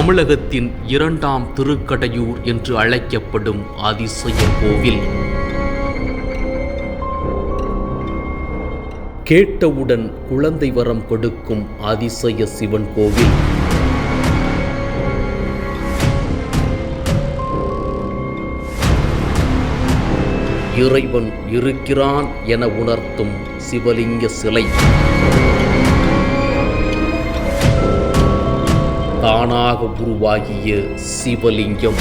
தமிழகத்தின் இரண்டாம் திருக்கடையூர் என்று அழைக்கப்படும் அதிசய கோவில். கேட்டவுடன் குழந்தை வரம் கொடுக்கும் அதிசய சிவன் கோவில். இறைவன் இருக்கிறான் என உணர்த்தும் சிவலிங்க சிலை. தானாக உருவாகிய சிவலிங்கம்.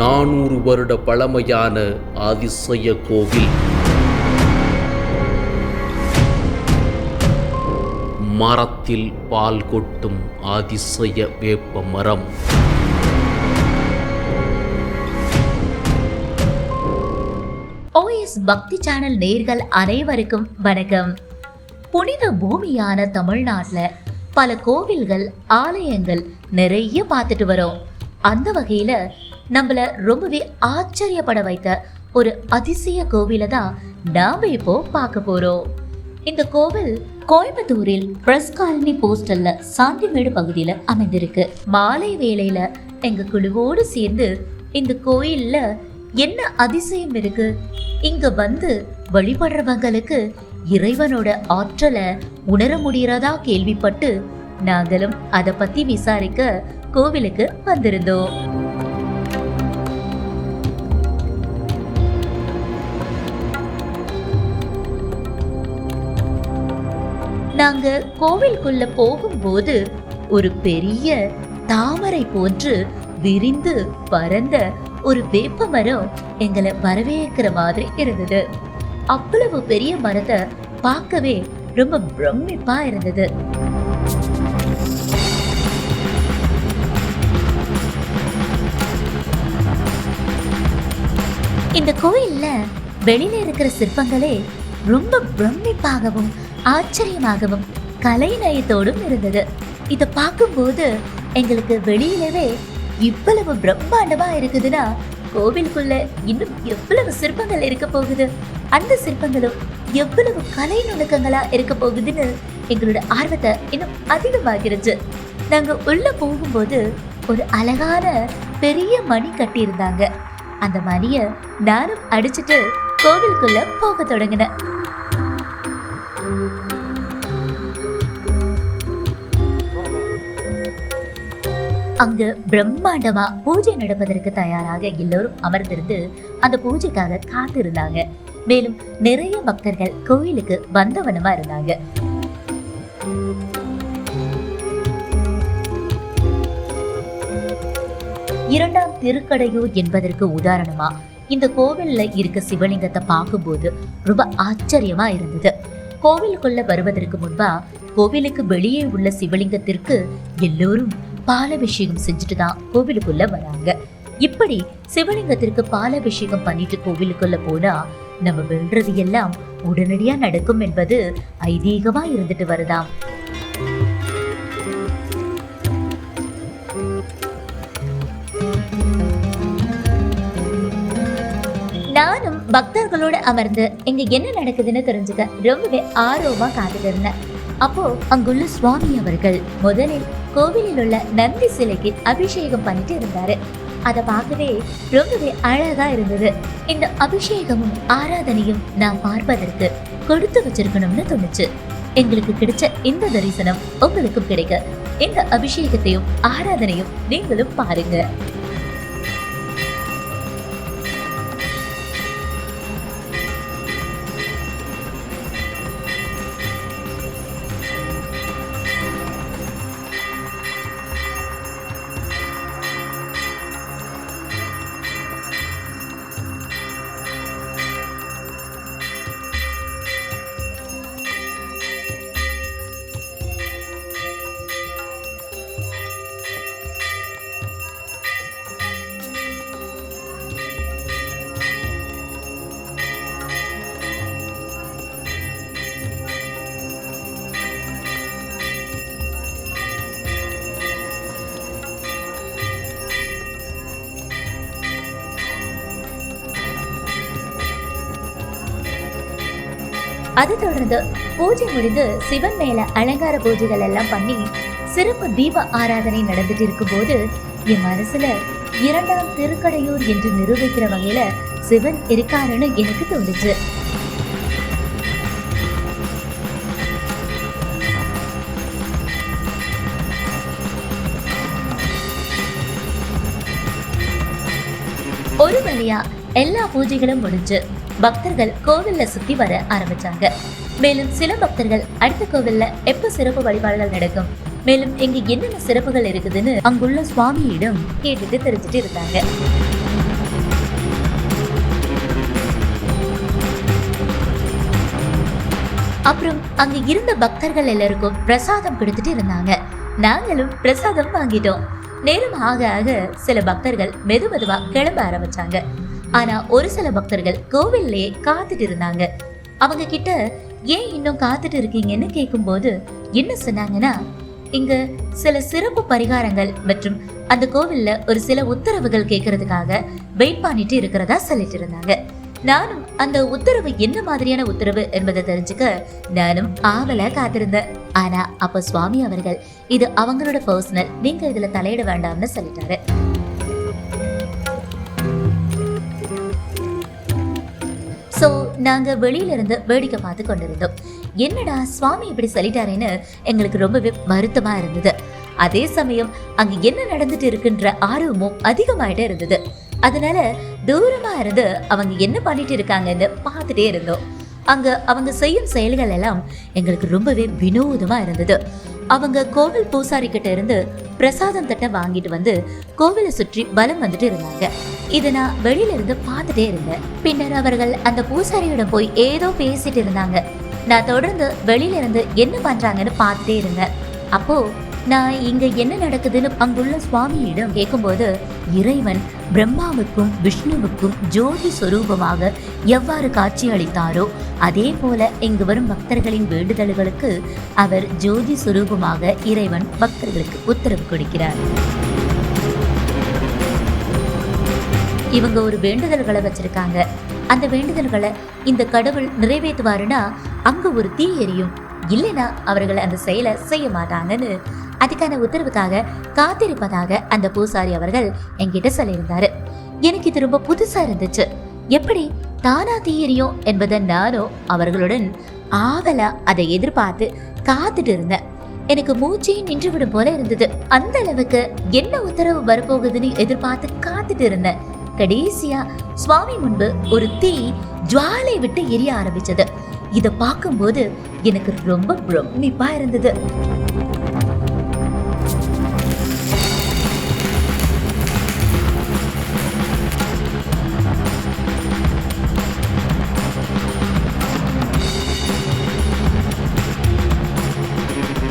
நானூறு வருட பழமையான அதிசய கோவில். மரத்தில் பால் கொட்டும் அதிசய வேப்ப மரம். ஓஎஸ் பக்தி சேனல் நேர்கள் அனைவருக்கும் வணக்கம். புனித பூமியான தமிழ்நாட்டில் பல கோவில்கள் ஆலயங்கள் நிறைய பார்த்துட்டு வரோம். அந்த வகையில் நம்மளை ரொம்பவே ஆச்சரியப்பட வைத்த ஒரு அதிசய கோவிலை தான் நாம இப்போ பார்க்க போறோம். இந்த கோவில் கோயம்புத்தூரில் பிரஸ் காலனி போஸ்டல்ல சாந்திமேடு பகுதியில் அமைந்திருக்கு. மாலை வேளையில எங்க குழுவோடு சேர்ந்து இந்த கோயில்ல என்ன அதிசயம் இருக்கு? இங்க வந்து வழிபடுறவங்களுக்கு இறைவனோட ஆற்றலை உணர முடியறதா கேள்விப்பட்டு நாங்களும் அதை பத்தி விசாரிக்க கோவிலுக்கு வந்திருந்தோம். நாங்க கோவிலுக்குள்ள போகும்போது ஒரு பெரிய தாமரை போன்று விரிந்து பறந்த ஒரு வேப்ப மரம் எங்களை வரவேற்கிற மாதிரி இருந்தது. அவ்வளவு பெரிய மரத்தை பார்க்கவே ரொம்ப பிரமிப்பா இருந்தது. இந்த கோயில்ல வெளியில இருக்கிற சிற்பங்களே ரொம்ப பிரமிப்பாகவும் ஆச்சரியமாகவும் கலைநயத்தோடும் இருந்தது. இதை பார்க்கும்போது எங்களுக்கு வெளியிலவே இவ்வளவு பிரம்மாண்டமா இருக்குதுன்னா கோவிலுக்குள்ள இன்னும் எவ்வளவு சிற்பங்கள் இருக்க போகுது? அந்த சிற்பங்களும் எவ்வளவு கலை நுணுக்கங்களா இருக்க போகுதுன்னு எங்களோட ஆர்வத்தை இன்னும் அதிகமாகிருச்சு. நாங்க உள்ள போகும்போது ஒரு அழகான பெரிய மணி கட்டியிருந்தாங்க. அந்த மணியை நானும் அடிச்சுட்டு கோவிலுக்குள்ள போக தொடங்கினேன். அங்கு பிரம்மாண்டமா பூஜை நடப்பதற்கு தயாராக எல்லோரும் அமர்ந்திருந்து அந்த பூஜைக்காக காத்திருந்தாங்க. மேலும் நிறைய பக்தர்கள் கோயிலுக்கு வந்தவனமா இருந்தாங்க. இரண்டாம் திருக்கடையூர் என்பதற்கு உதாரணமா இந்த கோவில்ல இருக்க சிவலிங்கத்தை பார்க்கும்போது ரொம்ப ஆச்சரியமா இருந்தது. கோவிலுக்குள்ள வருவதற்கு முன்பா கோவிலுக்கு வெளியே உள்ள சிவலிங்கத்திற்கு எல்லோரும் பாலபிஷேகம் செஞ்சுட்டு தான் கோவிலுக்குள்ள வராங்க. இப்படி சிவலிங்கத்திற்கு பாலபிஷேகம் பண்ணிட்டு கோவிலுக்குள்ள போனா நம்ம வெல்றது எல்லாம் உடனடியா நடக்கும் என்பது ஐதீகமா இருந்துட்டு வருதாம். நானும் பக்தர்களோட அமர்ந்து இங்க என்ன நடக்குதுன்னு தெரிஞ்சுக்க ரொம்பவே ஆர்வமா காத்துட்டு இருந்தேன். அப்போ அங்குள்ள சுவாமி அவர்கள் முதலில் கோவிலில் உள்ள நந்தி சிலைக்கு அபிஷேகம் பண்ணிட்டு இருந்தாரு. அதை பார்க்கவே ரொம்பவே அழகா இருந்தது. இந்த அபிஷேகமும் ஆராதனையும் நான் பார்ப்பதற்கு கொடுத்து வச்சிருக்கணும்னு தோணுச்சு. எங்களுக்கு கிடைச்ச இந்த தரிசனம் உங்களுக்கும் கிடைக்க. இந்த அபிஷேகத்தையும் ஆராதனையும் நீங்களும் பாருங்க. அதை தொடர்ந்து பூஜை முடிந்து சிவன் மேல அலங்கார பூஜைகள் எல்லாம் பண்ணி சிறப்பு தீப ஆராதனை நடந்துட்டு இருக்கும்போது என் மனசுல இரண்டாம் திருக்கடையூர் என்று நிரூபிக்கிற வகையில சிவன் இருக்காருன்னு எனக்கு தோணுச்சு. ஒரு வழியா எல்லா பூஜைகளும் முடிஞ்சு பக்தர்கள் கோவில்ல சுத்தி வர ஆரம்பிச்சாங்க. மேலும் சில பக்தர்கள் அடுத்த கோவில்ல எப்ப சிறப்பு வழிபாடுகள் நடக்கும்? மேலும் இங்க என்னென்ன சிறப்புகள் இருக்குதுன்னு அங்குள்ள சுவாமியிடம் கேட்டுட்டு தெரிஞ்சுட்டு இருந்தாங்க. அப்புறம் அங்க இருந்த பக்தர்கள் எல்லாருக்கும் பிரசாதம் கொடுத்துட்டு இருந்தாங்க. நாங்களும் பிரசாதம் வாங்கிட்டோம். நேரம் ஆக ஆக சில பக்தர்கள் மெது மெதுவா கிளம்ப ஆரம்பிச்சாங்க. ஆனா ஒரு சில பக்தர்கள் கோவில்லையே காத்துட்டு இருந்தாங்க. அவங்க கிட்ட ஏன் இன்னும் காத்துட்டு இருக்கீங்கன்னு கேட்கும்போது என்ன சொன்னாங்கன்னா இங்க சில சிறப்பு பரிகாரங்கள் மற்றும் அந்த கோவில்ல ஒரு சில உத்தரவுகள் கேட்கறதுக்காக வெயிட் பண்ணிட்டு இருக்கிறதா சொல்லிட்டு இருந்தாங்க. நானும் அந்த உத்தரவு என்ன மாதிரியான உத்தரவு என்பதை தெரிஞ்சுக்க நானும் ஆவல காத்திருந்தேன். ஆனா அப்ப சுவாமி அவர்கள் இது அவங்களோட பர்சனல் நீங்க இதுல தலையிட வேண்டாம்னு சொல்லிட்டாரு. நாங்க வெளியில இருந்து வேடிக்கை பார்த்து கொண்டிருந்தோம். என்னடா சுவாமி இப்படி சொல்லிட்டாரேன்னு எங்களுக்கு ரொம்பவே வருத்தமா இருந்தது. அதே சமயம் அங்க என்ன நடந்துட்டு இருக்குன்ற ஆர்வமும் அதிகமாயிட்டே இருந்தது. அதனால தூரமா இருந்து அவங்க என்ன பண்ணிட்டு இருக்காங்கன்னு பார்த்துட்டே இருந்தோம். அங்க அவங்க செய்யும் செயல்கள் எல்லாம் எங்களுக்கு ரொம்பவே வினோதமா இருந்தது. அவங்க கோவில் பூசாரி கிட்ட இருந்து பிரசாதம் தட்டை வாங்கிட்டு வந்து கோவிலை சுற்றி பலம் வந்துட்டு இருந்தாங்க. இதை நான் வெளியில இருந்து பார்த்துட்டே இருந்தேன். பின்னர் அவர்கள் அந்த பூசாரியிடம் போய் ஏதோ பேசிட்டு இருந்தாங்க. நான் தொடர்ந்து வெளியில இருந்து என்ன பண்றாங்கன்னு பார்த்துட்டே இருந்தேன். அப்போ நான் இங்க என்ன நடக்குதுன்னு அங்குள்ள சுவாமியிடம் கேட்கும்போது இறைவன் பிரம்மாவுக்கும் விஷ்ணுவுக்கும் ஜோதி சொரூபமாக எவ்வாறு காட்சி அளித்தாரோ அதே போல இங்கு வரும் பக்தர்களின் வேண்டுதல்களுக்கு அவர் ஜோதி சுரூபமாக இறைவன் பக்தர்களுக்கு உத்தரவு கொடுக்கிறார். இவங்க ஒரு வேண்டுதல்களை வச்சிருக்காங்க. அந்த வேண்டுதல்களை இந்த கடவுள் நிறைவேற்றுவாருன்னா அங்க ஒரு தீ எரியும். இல்லைன்னா அவர்கள் அந்த செயலை செய்ய மாட்டாங்கன்னு அதுக்கான உத்தரவுக்காக காத்திருப்பதாக அந்த பூசாரி அவர்கள் என்கிட்ட சொல்லியிருந்தாரு. எனக்கு இது ரொம்ப புதுசா இருந்துச்சு. எப்படி தானா தீ எரியும் என்பதை நானும் அவர்களுடன் ஆவலா அதை எதிர்பார்த்து காத்துட்டு இருந்தேன். எனக்கு மூச்சே நின்று விடும் போல இருந்தது. அந்த அளவுக்கு என்ன உத்தரவு வரப்போகுதுன்னு எதிர்பார்த்து காத்துட்டு இருந்தேன். கடைசியா சுவாமி முன்பு ஒரு தீ ஜுவாலை விட்டு எரிய ஆரம்பிச்சது. இத பார்க்கும்போது எனக்கு ரொம்ப பிரமிப்பா இருந்தது.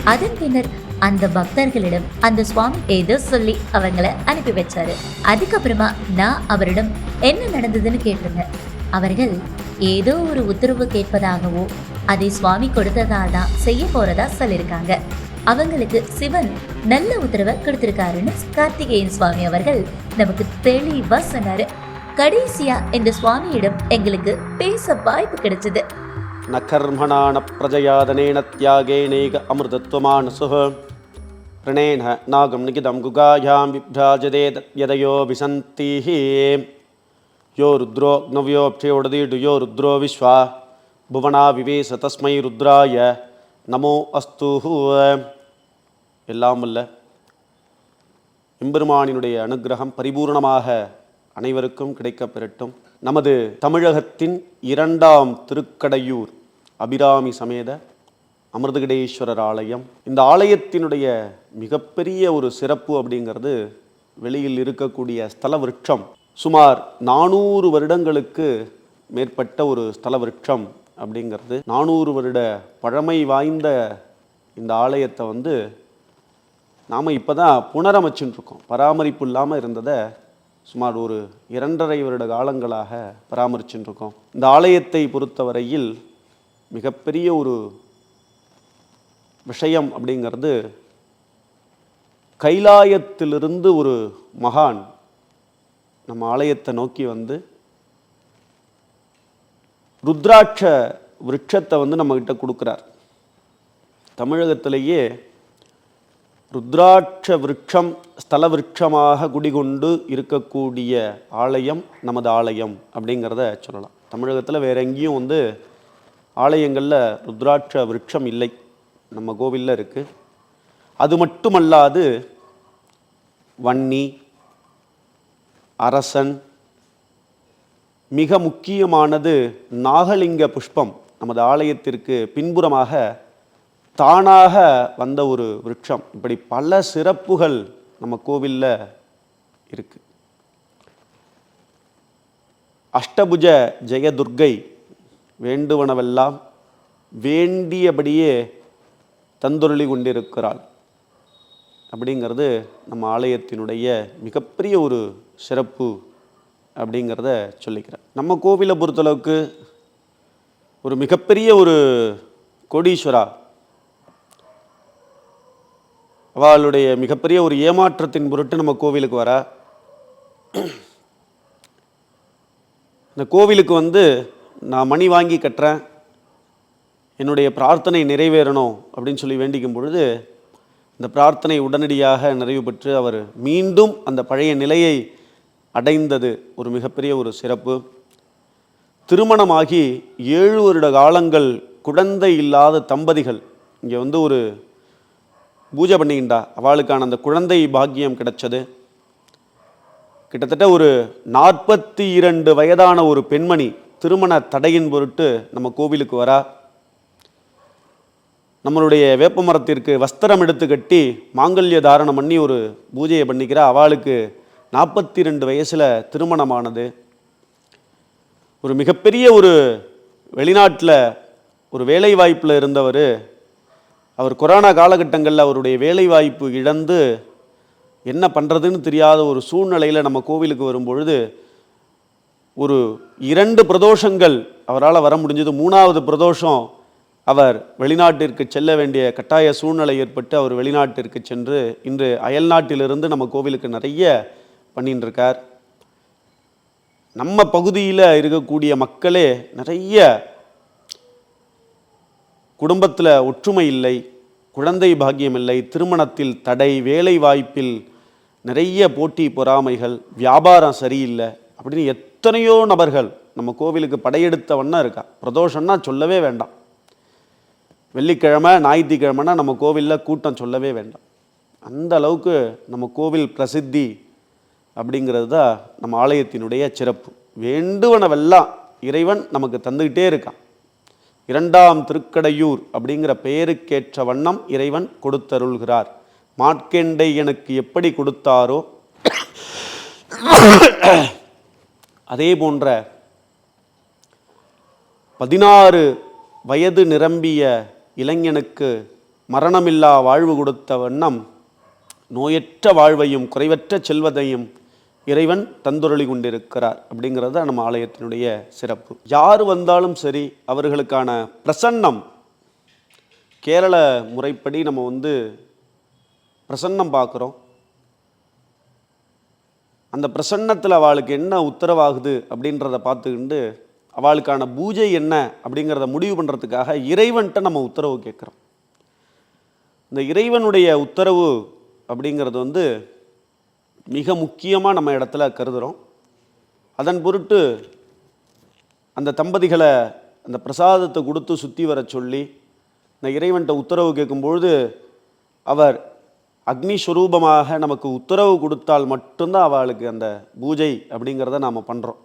அதன் பின்னர் அந்த பக்தர்களிடம் அந்த சுவாமி ஏதோ சொல்லி அவங்கள அனுப்பி வச்சாரு. அதுக்கப்புறமா நான் அவரிடம் என்ன நடந்ததுன்னு கேட்டிருந்தேன். அவர்கள் ஏதோ ஒரு உத்தரவு கேட்பதாகவோ அதை சுவாமி கொடுத்ததால் தான் செய்ய போறதா சொல்லியிருக்காங்க. அவங்களுக்கு சிவன் நல்ல உத்தரவை கொடுத்திருக்காருன்னு கார்த்திகேயன் சுவாமி அவர்கள் நமக்கு தெளிவா சொன்னாரு. கடைசியா இந்த சுவாமியிடம் எங்களுக்கு பேச வாய்ப்பு கிடைச்சது. न कर्मणा न प्रजयादनेन त्यागेनैक अमृतत्वमानसुः ऋणेन नागं निगिदं गुगायां बिभ्राजदेत यदयो विसन्तिः यो रुद्रोऽग्नव्योऽभ्योडदीडु यो रुद्रो विश्वा भुवना विवेश तस्मै रुद्राय நமோ அஸ்துஹு எல்லாம் வல்ல எம்பெருமானினுடைய அனுக்கிரகம் பரிபூர்ணமாக அனைவருக்கும் கிடைக்கப் பெறட்டும் நமது தமிழகத்தின் இரண்டாம் திருக்கடையூர் அபிராமி சமேத அமிர்தகிடேஸ்வரர் ஆலயம். இந்த ஆலயத்தினுடைய மிகப்பெரிய ஒரு சிறப்பு அப்படிங்கிறது வெளியில் இருக்கக்கூடிய ஸ்தல விருட்சம் சுமார் நானூறு வருடங்களுக்கு மேற்பட்ட ஒரு ஸ்தல விருட்சம் அப்படிங்கிறது. நானூறு வருட பழமை வாய்ந்த இந்த ஆலயத்தை வந்து நாம் இப்போ தான் புனரமைச்சுட்டுருக்கோம் பராமரிப்பு இல்லாமல் இருந்ததை சுமார் ஒரு இரண்டரை வருட காலங்களாக பராமரிச்சுருக்கோம் இந்த ஆலயத்தை பொறுத்தவரையில் மிகப்பெரிய ஒரு விஷயம் அப்படிங்கிறது கைலாயத்திலிருந்து ஒரு மகான் நம்ம ஆலயத்தை நோக்கி வந்து ருத்ராட்ச விருட்சத்தை வந்து நம்மக்கிட்ட கொடுக்குறார். தமிழகத்திலேயே ருத்ராட்ச விருட்சம் ஸ்தல விருட்சமாக குடிகொண்டு இருக்கக்கூடிய ஆலயம் நமது ஆலயம் அப்படிங்கிறத சொல்லலாம். தமிழகத்தில் வேற எங்கேயும் வந்து ஆலயங்களில் ருத்ராட்ச விருட்சம் இல்லை. நம்ம கோவிலில் இருக்குது அது மட்டுமல்லாது வன்னி அரசன் மிக முக்கியமானது நாகலிங்க புஷ்பம் நமது ஆலயத்திற்கு பின்புறமாக தானாக வந்த ஒரு விருட்சம். இப்படி பல சிறப்புகள் நம்ம கோவிலில் இருக்குது அஷ்டபுஜ ஜெயதுர்கை வேண்டுவனவெல்லாம் வேண்டியபடியே தந்தொருளி கொண்டிருக்கிறாள். அப்படிங்கிறது நம்ம ஆலயத்தினுடைய மிகப்பெரிய ஒரு சிறப்பு அப்படிங்கிறத சொல்லிக்கிறேன் நம்ம கோவிலை பொறுத்தளவுக்கு ஒரு மிகப்பெரிய ஒரு கோடீஸ்வரா அவளுடைய மிகப்பெரிய ஒரு ஏமாற்றத்தின் பொருட்டு நம்ம கோவிலுக்கு வர. இந்த கோவிலுக்கு வந்து நான் மணி வாங்கி கட்டுறேன். என்னுடைய பிரார்த்தனை நிறைவேறணும் அப்படின்னு சொல்லி வேண்டிக்கும் பொழுது இந்த பிரார்த்தனை உடனடியாக நிறைவு பெற்று அவர் மீண்டும் அந்த பழைய நிலையை அடைந்தது ஒரு மிகப்பெரிய ஒரு சிறப்பு. திருமணமாகி ஏழு வருட காலங்கள் குழந்தை இல்லாத தம்பதிகள் இங்கே வந்து ஒரு பூஜை பண்ணிக்கிண்டா அவளுக்கான அந்த குழந்தை பாக்கியம் கிடைச்சது. கிட்டத்தட்ட ஒரு நாற்பத்தி இரண்டு வயதான ஒரு பெண்மணி திருமண தடையின் பொருட்டு நம்ம கோவிலுக்கு வரா. நம்மளுடைய வேப்ப மரத்திற்கு வஸ்திரம் எடுத்து கட்டி மாங்கல்ய தாரணம் பண்ணி ஒரு பூஜையை பண்ணிக்கிறா. அவளுக்கு நாற்பத்தி ரெண்டு வயசில் திருமணமானது. ஒரு மிகப்பெரிய ஒரு வெளிநாட்டில் ஒரு வேலை வாய்ப்பில் இருந்தவர் அவர் கொரோனா காலகட்டங்களில் அவருடைய வேலைவாய்ப்பு இழந்து என்ன பண்ணுறதுன்னு தெரியாத ஒரு சூழ்நிலையில் நம்ம கோவிலுக்கு வரும்பொழுது ஒரு இரண்டு பிரதோஷங்கள் அவரால் வர முடிஞ்சது. மூணாவது பிரதோஷம் அவர் வெளிநாட்டிற்கு செல்ல வேண்டிய கட்டாய சூழ்நிலை ஏற்பட்டு அவர் வெளிநாட்டிற்கு சென்று இன்று அயல்நாட்டிலிருந்து நம்ம கோவிலுக்கு நிறைய பண்ணிட்டுருக்கார் நம்ம பகுதியில் இருக்கக்கூடிய மக்களே நிறைய குடும்பத்தில் ஒற்றுமை இல்லை. குழந்தை பாக்கியமில்லை திருமணத்தில் தடை வேலை வாய்ப்பில் நிறைய போட்டி பொறாமைகள் வியாபாரம் சரியில்லை அப்படின்னு எத்தனையோ நபர்கள் நம்ம கோவிலுக்கு படையெடுத்தவன்னா இருக்கா. பிரதோஷம்னா சொல்லவே வேண்டாம். வெள்ளிக்கிழமை ஞாயிற்றுக்கிழமைனா நம்ம கோவிலில் கூட்டம் சொல்லவே வேண்டாம். அந்த அளவுக்கு நம்ம கோவில் பிரசித்தி அப்படிங்கிறது தான் நம்ம ஆலயத்தினுடைய சிறப்பு. வேண்டுவனவெல்லாம் இறைவன் நமக்கு தந்துக்கிட்டே இருக்கான். இரண்டாம் திருக்கடையூர் அப்படிங்கிற பெயருக்கேற்ற வண்ணம் இறைவன் கொடுத்தருள்கிறார். மாட்கெண்டை எனக்கு எப்படி கொடுத்தாரோ அதே போன்ற பதினாறு வயது நிரம்பிய இளைஞனுக்கு மரணமில்லா வாழ்வு கொடுத்த வண்ணம் நோயற்ற வாழ்வையும் குறைவற்ற செல்வதையும் இறைவன் தந்துரளி கொண்டிருக்கிறார் அப்படிங்கிறது தான் நம்ம ஆலயத்தினுடைய சிறப்பு. யார் வந்தாலும் சரி அவர்களுக்கான பிரசன்னம். கேரள முறைப்படி நம்ம வந்து பிரசன்னம் பார்க்குறோம். அந்த பிரசன்னத்தில் அவளுக்கு என்ன உத்தரவாகுது அப்படின்றத பார்த்துக்கிண்டு அவளுக்கான பூஜை என்ன அப்படிங்கிறத முடிவு பண்ணுறதுக்காக இறைவன்கிட்ட நம்ம உத்தரவு கேட்குறோம். இந்த இறைவனுடைய உத்தரவு அப்படிங்கிறது வந்து மிக முக்கியமாக நம்ம இடத்துல கருதுகிறோம் அதன் பொருட்டு அந்த தம்பதிகளை அந்த பிரசாதத்தை கொடுத்து சுற்றி வர சொல்லி இந்த இறைவன்கிட்ட உத்தரவு கேட்கும்பொழுது அவர் அக்னி ஸ்வரூபமாக நமக்கு உத்தரவு கொடுத்தால் மட்டும்தான் அவளுக்கு அந்த பூஜை அப்படிங்கிறத நாம் பண்ணுறோம்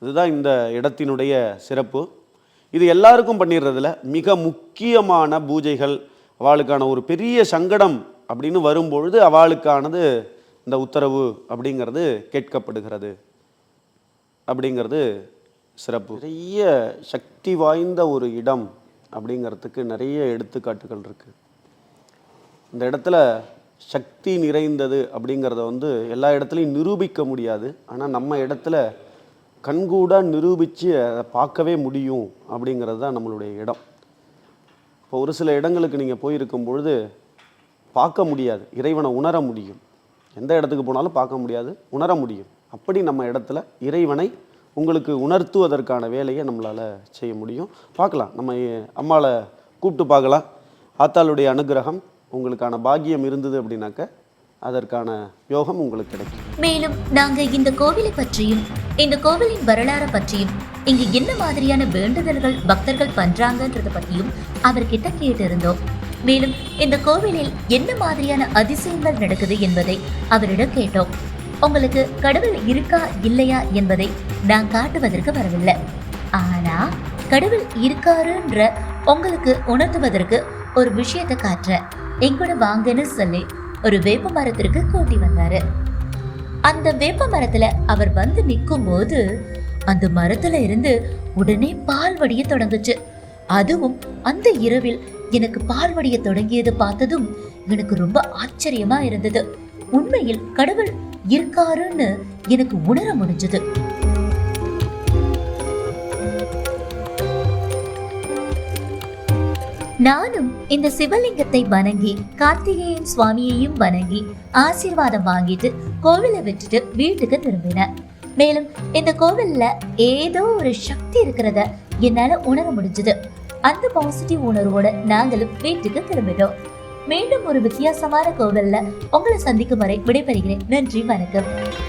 இதுதான் இந்த இடத்தினுடைய சிறப்பு. இது எல்லாருக்கும் பண்ணிடுறதுல மிக முக்கியமான பூஜைகள் அவளுக்கான ஒரு பெரிய சங்கடம் அப்படின்னு வரும்பொழுது அவளுக்கானது இந்த உத்தரவு அப்படிங்கிறது கேட்கப்படுகிறது. அப்படிங்கிறது சிறப்பு. நிறைய சக்தி வாய்ந்த ஒரு இடம் அப்படிங்கிறதுக்கு நிறைய எடுத்துக்காட்டுகள் இருக்குது இந்த இடத்துல சக்தி நிறைந்தது அப்படிங்கிறத வந்து எல்லா இடத்துலையும் நிரூபிக்க முடியாது. ஆனால் நம்ம இடத்துல கண்கூடாக நிரூபித்து அதை பார்க்கவே முடியும் அப்படிங்கிறது தான் நம்மளுடைய இடம். இப்போ ஒரு சில இடங்களுக்கு நீங்கள் போயிருக்கும் பொழுது பார்க்க முடியாது. இறைவனை உணர முடியும். எந்த இடத்துக்கு போனாலும் பார்க்க முடியாது உணர முடியும். அப்படி நம்ம இடத்துல இறைவனை உங்களுக்கு உணர்த்துவதற்கான வேலையை நம்மளால் செய்ய முடியும். பார்க்கலாம் நம்ம அம்மாவை கூப்பிட்டு பார்க்கலாம். ஆத்தாளுடைய அனுகிரகம் உங்களுக்கான பாக்கியம் இருந்தது அப்படின்னாக்க அதற்கான யோகம் உங்களுக்கு கிடைக்கும். மேலும் நாங்க இந்த கோவிலை பற்றியும் இந்த கோவிலின் வரலாறு பற்றியும் இங்க என்ன மாதிரியான வேண்டுதல்கள் பக்தர்கள் பண்றாங்கன்றத பத்தியும் அவர்கிட்ட கேட்டிருந்தோம். மேலும் இந்த கோவிலில் என்ன மாதிரியான அதிசயங்கள் நடக்குது என்பதை அவரிடம் கேட்டோம். உங்களுக்கு கடவுள் இருக்கா இல்லையா என்பதை நான் காட்டுவதற்கு வரவில்லை. ஆனா கடவுள் இருக்காருன்ற உங்களுக்கு உணர்த்துவதற்கு ஒரு விஷயத்தை காட்டுறேன். எங்கூட வாங்கன்னு சொல்லி ஒரு வேப்ப மரத்திற்கு கூட்டி வந்தாரு. அந்த வேப்ப மரத்துல அவர் வந்து நிற்கும் போது அந்த மரத்துல இருந்து உடனே பால் வடிய தொடங்குச்சு. அதுவும் அந்த இரவில் எனக்கு பால்வடிய தொடங்கியது பார்த்ததும் எனக்கு ரொம்ப ஆச்சரியமா இருந்தது. உண்மையில் கடவுள் இருக்காருன்னு எனக்கு உணர முடிஞ்சது. நானும் இந்த சிவலிங்கத்தை வணங்கி கார்த்திகேயன் சுவாமியையும் வணங்கி ஆசீர்வாதம் வாங்கிட்டு கோவிலை விட்டுட்டு வீட்டுக்கு திரும்பினேன். மேலும் இந்த கோவில்ல ஏதோ ஒரு சக்தி இருக்கிறத என்னால உணர முடிஞ்சது. அந்த பாசிட்டிவ் உணர்வோட நாங்களும் வீட்டுக்கு திரும்பிட்டோம் மீண்டும் ஒரு வித்தியாசமான கோவில்ல உங்களை சந்திக்கும் வரை விடைபெறுகிறேன். நன்றி வணக்கம்.